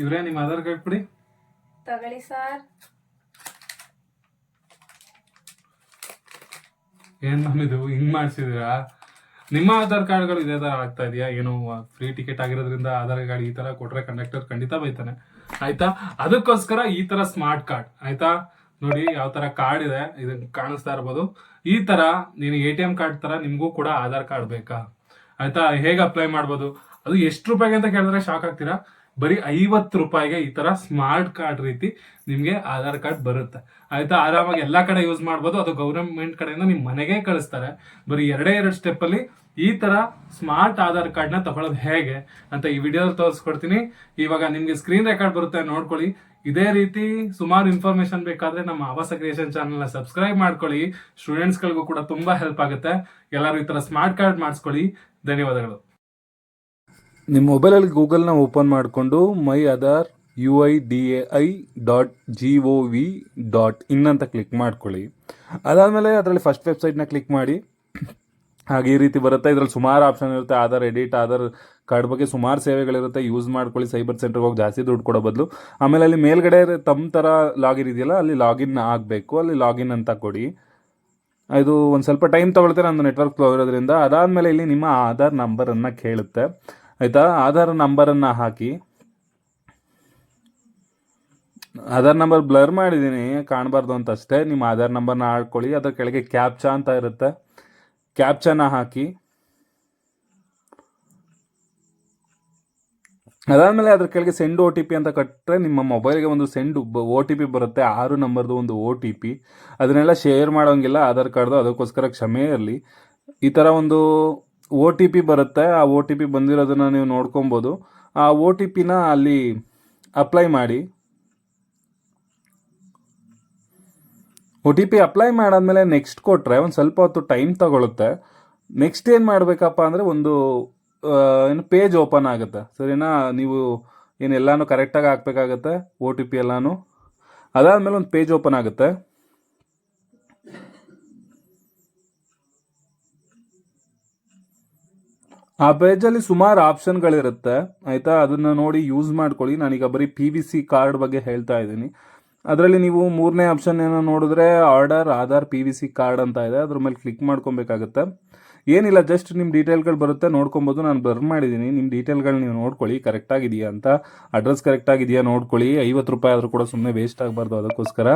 ಇವ್ರೇ ನಿಮ್ಮ ಆಧಾರ್ ಕಾರ್ಡ್ ಕೊಡಿ. ತಗೊಳ್ಳಿ ಸರ್. ಏನ್ ಇದು? ಹಿಂಗ್ ಮಾಡ್ಸಿದೀರಾ ನಿಮ್ಮ ಆಧಾರ್ ಕಾರ್ಡ್ಗಳು ಇದೇ ತರ ಆಗ್ತಾ ಇದೆಯಾ? ಏನು ಫ್ರೀ ಟಿಕೆಟ್ ಆಗಿರೋದ್ರಿಂದ ಆಧಾರ್ ಕಾರ್ಡ್ ಈ ತರ ಕೊಟ್ರೆ ಕಂಡಕ್ಟರ್ ಖಂಡಿತ ಬೈತಾನೆ. ಆಯ್ತಾ? ಅದಕ್ಕೋಸ್ಕರ ಈ ತರ ಸ್ಮಾರ್ಟ್ ಕಾರ್ಡ್ ಆಯ್ತಾ? ನೋಡಿ ಯಾವ ತರ ಕಾರ್ಡ್ ಇದೆ ಇದನ್ನ ಕಾಣಿಸ್ತಾ ಇರ್ಬೋದು. ಈ ತರ ನೀನು ಎ ಟಿ ಎಂ ಕಾರ್ಡ್ ತರ ನಿಮಗೂ ಕೂಡ ಆಧಾರ್ ಕಾರ್ಡ್ ಬೇಕಾ? ಆಯ್ತಾ? ಹೇಗೆ ಅಪ್ಲೈ ಮಾಡ್ಬೋದು? ಅದು ಎಷ್ಟು ರೂಪಾಯಿಗೆ ಅಂತ ಕೇಳಿದ್ರೆ ಶಾಕ್ ಆಗ್ತೀರಾ? ಬರೀ ಐವತ್ತು ರೂಪಾಯಿಗೆ ಈ ತರ ಸ್ಮಾರ್ಟ್ ಕಾರ್ಡ್ ರೀತಿ ನಿಮ್ಗೆ ಆಧಾರ್ ಕಾರ್ಡ್ ಬರುತ್ತೆ. ಆಯ್ತಾ? ಆರಾಮಾಗಿ ಎಲ್ಲ ಕಡೆ ಯೂಸ್ ಮಾಡ್ಬೋದು. ಅದು ಗೌರ್ಮೆಂಟ್ ಕಡೆಯಿಂದ ನಿಮ್ ಮನೆಗೆ ಕಳಿಸ್ತಾರೆ. ಬರೀ ಎರಡೇ ಎರಡು ಸ್ಟೆಪ್ ಅಲ್ಲಿ ಈ ತರ ಸ್ಮಾರ್ಟ್ ಆಧಾರ್ ಕಾರ್ಡ್ನ ತಗೊಳ್ಳೋದು ಹೇಗೆ ಅಂತ ಈ ವಿಡಿಯೋದಲ್ಲಿ ತೋರಿಸ್ಕೊಡ್ತೀನಿ. ಇವಾಗ ನಿಮ್ಗೆ ಸ್ಕ್ರೀನ್ ರೆಕಾರ್ಡ್ ಬರುತ್ತೆ ನೋಡ್ಕೊಳ್ಳಿ. ಇದೇ ರೀತಿ ಸುಮಾರು ಇನ್ಫಾರ್ಮೇಶನ್ ಬೇಕಾದ್ರೆ ನಮ್ಮ ಆವಾಸ ಕ್ರಿಯೇಷನ್ ಚಾನಲ್ನ ಸಬ್ಸ್ಕ್ರೈಬ್ ಮಾಡ್ಕೊಳ್ಳಿ. ಸ್ಟೂಡೆಂಟ್ಸ್ ಗಳಿಗೂ ಕೂಡ ತುಂಬಾ ಹೆಲ್ಪ್ ಆಗುತ್ತೆ. ಎಲ್ಲರೂ ಈ ತರ ಸ್ಮಾರ್ಟ್ ಕಾರ್ಡ್ ಮಾಡಿಸ್ಕೊಳ್ಳಿ. ಧನ್ಯವಾದಗಳು. ನಿಮ್ಮ ಮೊಬೈಲಲ್ಲಿ ಗೂಗಲ್ನ ಓಪನ್ ಮಾಡಿಕೊಂಡು my Aadhaar U I D A I dot G O V dot in ಅಂತ ಕ್ಲಿಕ್ ಮಾಡ್ಕೊಳ್ಳಿ. ಅದಾದಮೇಲೆ ಅದರಲ್ಲಿ ಫಸ್ಟ್ ವೆಬ್ಸೈಟ್ನ ಕ್ಲಿಕ್ ಮಾಡಿ. ಹಾಗೆ ಈ ರೀತಿ ಬರುತ್ತೆ. ಇದರಲ್ಲಿ ಸುಮಾರು ಆಪ್ಷನ್ ಇರುತ್ತೆ. ಆಧಾರ್ ಎಡಿಟ್ ಆಧಾರ್ ಕಾರ್ಡ್ ಬಗ್ಗೆ ಸುಮಾರು ಸೇವೆಗಳಿರುತ್ತೆ. ಯೂಸ್ ಮಾಡ್ಕೊಳ್ಳಿ. ಸೈಬರ್ ಸೆಂಟರ್ಗೆ ಹೋಗಿ ಜಾಸ್ತಿ ದುಡ್ಡು ಕೊಡೋ ಬದಲು. ಆಮೇಲೆ ಅಲ್ಲಿ ಮೇಲ್ಗಡೆ ತಮ್ಮ ಥರ ಲಾಗಿನ್ ಇದೆಯಲ್ಲ, ಅಲ್ಲಿ ಲಾಗಿನ್ ಆಗಬೇಕು. ಅಲ್ಲಿ ಲಾಗಿನ್ ಅಂತ ಕೊಡಿ. ಇದು ಒಂದು ಸ್ವಲ್ಪ ಟೈಮ್ ತೊಗೊಳ್ತಾರೆ ನಂದು ನೆಟ್ವರ್ಕ್ ಇರೋದ್ರಿಂದ. ಅದಾದಮೇಲೆ ಇಲ್ಲಿ ನಿಮ್ಮ ಆಧಾರ್ ನಂಬರನ್ನು ಕೇಳುತ್ತೆ. ಆಯಿತಾ? ಆಧಾರ್ ನಂಬರನ್ನು ಹಾಕಿ. ಆಧಾರ್ ನಂಬರ್ ಬ್ಲರ್ ಮಾಡಿದ್ದೀನಿ ಕಾಣಬಾರ್ದು ಅಂತ ಅಷ್ಟೇ ನಿಮ್ಮ ಆಧಾರ್ ನಂಬರ್ನ ಹಾಕೊಳ್ಳಿ ಅದರ ಕೆಳಗೆ ಕ್ಯಾಪ್ಚಾ ಅಂತ ಇರುತ್ತೆ. ಕ್ಯಾಪ್ಚಾನ ಹಾಕಿ. ಅದಾದಮೇಲೆ ಅದ್ರ ಕೆಳಗೆ ಸೆಂಡ್ ಒ ಟಿ ಪಿ ಅಂತ ಕಟ್ಟರೆ ನಿಮ್ಮ ಮೊಬೈಲ್ಗೆ ಒಂದು ಸೆಂಡ್ ಒ ಟಿ ಪಿ ಬರುತ್ತೆ, ಆರು ನಂಬರ್ದು ಒಂದು ಒ ಟಿ ಪಿ ಅದನ್ನೆಲ್ಲ ಶೇರ್ ಮಾಡೋಂಗಿಲ್ಲ, ಆಧಾರ್ ಕಾರ್ಡ್ದು, ಅದಕ್ಕೋಸ್ಕರ ಕ್ಷಮೆ ಇರಲಿ. ಈ ಥರ ಒಂದು ಒ ಟಿ ಪಿ ಬರುತ್ತೆ, ಆ ಒ ಟಿ ಪಿ ಬಂದಿರೋದನ್ನು ನೀವು ನೋಡ್ಕೊಬೋದು. ಆ ಒ ಟಿ ಪಿನ ಅಲ್ಲಿ ಅಪ್ಲೈ ಮಾಡಿ. ಒ ಟಿ ಪಿ ಅಪ್ಲೈ ಮಾಡಾದ್ಮೇಲೆ ನೆಕ್ಸ್ಟ್ ಕೊಟ್ಟರೆ ಒಂದು ಸ್ವಲ್ಪ ಹೊತ್ತು ಟೈಮ್ ತಗೊಳುತ್ತೆ. ನೆಕ್ಸ್ಟ್ ಏನು ಮಾಡಬೇಕಪ್ಪ ಅಂದರೆ ಒಂದು ಏನು ಪೇಜ್ ಓಪನ್ ಆಗುತ್ತೆ. ಸರಿನಾ? ನೀವು ಏನು ಎಲ್ಲಾನು ಕರೆಕ್ಟಾಗಿ ಹಾಕ್ಬೇಕಾಗತ್ತೆ, ಒ ಟಿ ಪಿ ಎಲ್ಲಾನು. ಅದಾದಮೇಲೆ ಒಂದು ಪೇಜ್ ಓಪನ್ ಆಗುತ್ತೆ. ಆ ಪೇಜಲ್ಲಿ ಸುಮಾರು ಆಪ್ಷನ್ಗಳಿರುತ್ತೆ ಆಯಿತಾ? ಅದನ್ನು ನೋಡಿ ಯೂಸ್ ಮಾಡ್ಕೊಳ್ಳಿ. ನಾನೀಗ ಬರೀ ಪಿ ವಿ ಸಿ ಕಾರ್ಡ್ ಬಗ್ಗೆ ಹೇಳ್ತಾ ಇದ್ದೀನಿ. ಅದರಲ್ಲಿ ನೀವು ಮೂರನೇ ಆಪ್ಷನ್ ಏನೋ ನೋಡಿದ್ರೆ order Aadhaar P V C card ಅಂತ ಇದೆ. ಅದ್ರ ಮೇಲೆ ಕ್ಲಿಕ್ ಮಾಡ್ಕೊಬೇಕಾಗತ್ತೆ. ಏನಿಲ್ಲ ಜಸ್ಟ್ ನಿಮ್ಮ ಡೀಟೇಲ್ಗಳು ಬರುತ್ತೆ. ನೋಡ್ಕೊಬೋದು. ನಾನು ಬರ್ನ್ ಮಾಡಿದ್ದೀನಿ. ನಿಮ್ಮ ಡೀಟೇಲ್ಗಳು ನೀವು ನೋಡ್ಕೊಳ್ಳಿ. ಕರೆಕ್ಟಾಗಿದೆಯಾ ಅಂತ. ಅಡ್ರೆಸ್ ಕರೆಕ್ಟಾಗಿದೆಯಾ ನೋಡ್ಕೊಳ್ಳಿ. ಐವತ್ತು ರೂಪಾಯಿ ಆದರೂ ಕೂಡ ಸುಮ್ಮನೆ ವೇಸ್ಟ್ ಆಗಬಾರ್ದು ಅದಕ್ಕೋಸ್ಕರ.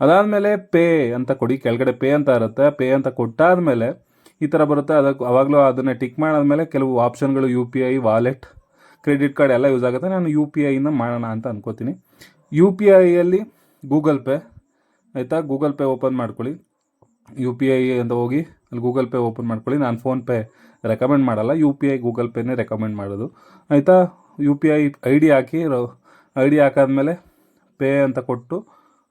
ಅದಾದಮೇಲೆ ಪೇ ಅಂತ ಕೊಡಿ. ಕೆಳಗಡೆ ಪೇ ಅಂತ ಇರುತ್ತೆ. ಪೇ ಅಂತ ಕೊಟ್ಟಾದಮೇಲೆ ಈ ಥರ ಬರುತ್ತೆ. ಅದಕ್ಕೆ ಅವಾಗಲೂ ಅದನ್ನು ಟಿಕ್ ಮಾಡಾದ್ಮೇಲೆ ಕೆಲವು ಆಪ್ಷನ್ಗಳು U P I wallet credit card ಎಲ್ಲ ಯೂಸ್ ಆಗುತ್ತೆ. ನಾನು ಯು ಪಿ ಐನ ಮಾಡೋಣ ಅಂತ ಅಂದ್ಕೋತೀನಿ ಯು ಪಿ ಐಯಲ್ಲಿ ಗೂಗಲ್ ಪೇ ಆಯಿತಾ? ಗೂಗಲ್ ಪೇ ಓಪನ್ ಮಾಡ್ಕೊಳ್ಳಿ. ಯು ಪಿ ಐ ಅಂತ ಹೋಗಿ ಅಲ್ಲಿ ಗೂಗಲ್ ಪೇ ಓಪನ್ ಮಾಡ್ಕೊಳ್ಳಿ. ನಾನು ಫೋನ್ಪೇ ರೆಕಮೆಂಡ್ ಮಾಡಲ್ಲ. ಯು ಪಿ ಐ ಗೂಗಲ್ ಪೇನೇ ರೆಕಮೆಂಡ್ ಮಾಡೋದು. ಆಯಿತಾ? U P I I D hockey I D ಹಾಕಾದ್ಮೇಲೆ ಪೇ ಅಂತ ಕೊಟ್ಟು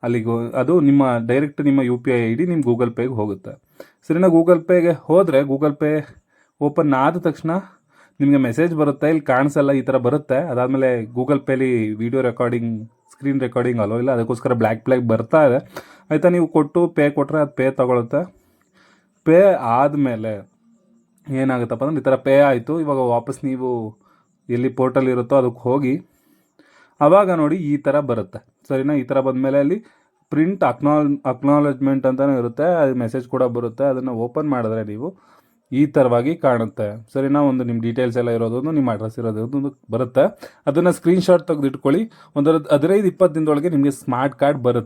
ಅಲ್ಲಿಗೆ ಅದು ನಿಮ್ಮ ಡೈರೆಕ್ಟ್ ನಿಮ್ಮ U P I I D ನಿಮ್ಮ ಗೂಗಲ್ ಪೇಗೆ ಹೋಗುತ್ತೆ. ಸರಿನಾ ಗೂಗಲ್ ಪೇಗೆ ಹೋದರೆ ಗೂಗಲ್ ಪೇ ಓಪನ್ ಆದ ತಕ್ಷಣ ನಿಮಗೆ ಮೆಸೇಜ್ ಬರುತ್ತೆ, ಇಲ್ಲಿ ಕಾಣಿಸಲ್ಲ ಈ ಥರ ಬರುತ್ತೆ. ಅದಾದಮೇಲೆ Google ಪೇಲಿ video recording screen recording allow ಇಲ್ಲ, ಅದಕ್ಕೋಸ್ಕರ ಬ್ಲ್ಯಾಕ್ ಬ್ಲ್ಯಾಕ್ ಬರ್ತಾ ಇದೆ. ಆಯಿತಾ, ನೀವು ಕೊಟ್ಟು ಪೇ ಕೊಟ್ಟರೆ ಅದು ಪೇ ತೊಗೊಳುತ್ತೆ. ಪೇ ಆದಮೇಲೆ ಏನಾಗುತ್ತಪ್ಪ ಅಂದ್ರೆ ಈ ಥರ ಪೇ ಆಯಿತು. ಇವಾಗ ವಾಪಸ್ ನೀವು ಎಲ್ಲಿ ಪೋರ್ಟಲ್ ಇರುತ್ತೋ ಅದಕ್ಕೆ ಹೋಗಿ ಆವಾಗ ನೋಡಿ ಈ ಥರ ಬರುತ್ತೆ. ಸರಿನಾ, ಈ ಥರ ಬಂದಮೇಲೆ ಅಲ್ಲಿ ಪ್ರಿಂಟ್ ಅಕ್ನಾಲ್, ಅಕ್ನಾಲಜ್ಮೆಂಟ್ ಅಂತಲೇ ಇರುತ್ತೆ, ಅದು ಮೆಸೇಜ್ ಕೂಡ ಬರುತ್ತೆ, ಅದನ್ನು ಓಪನ್ ಮಾಡಿದ್ರೆ ನೀವು ಈ ಥರವಾಗಿ ಕಾಣುತ್ತೆ. ಸರಿನಾ? ಒಂದು ನಿಮ್ಮ ಡೀಟೇಲ್ಸ್ ಎಲ್ಲ ಇರೋದೊಂದು, ನಿಮ್ಮ ಅಡ್ರೆಸ್ ಇರೋದೊಂದು ಬರುತ್ತೆ. ಅದನ್ನು ಸ್ಕ್ರೀನ್ಶಾಟ್ ತೆಗೆದಿಟ್ಕೊಳ್ಳಿ. ಒಂದು ಹದಿನೈದು, ಇಪ್ಪತ್ತು ದಿನದೊಳಗೆ ನಿಮಗೆ ಸ್ಮಾರ್ಟ್ ಕಾರ್ಡ್ ಬರುತ್ತೆ.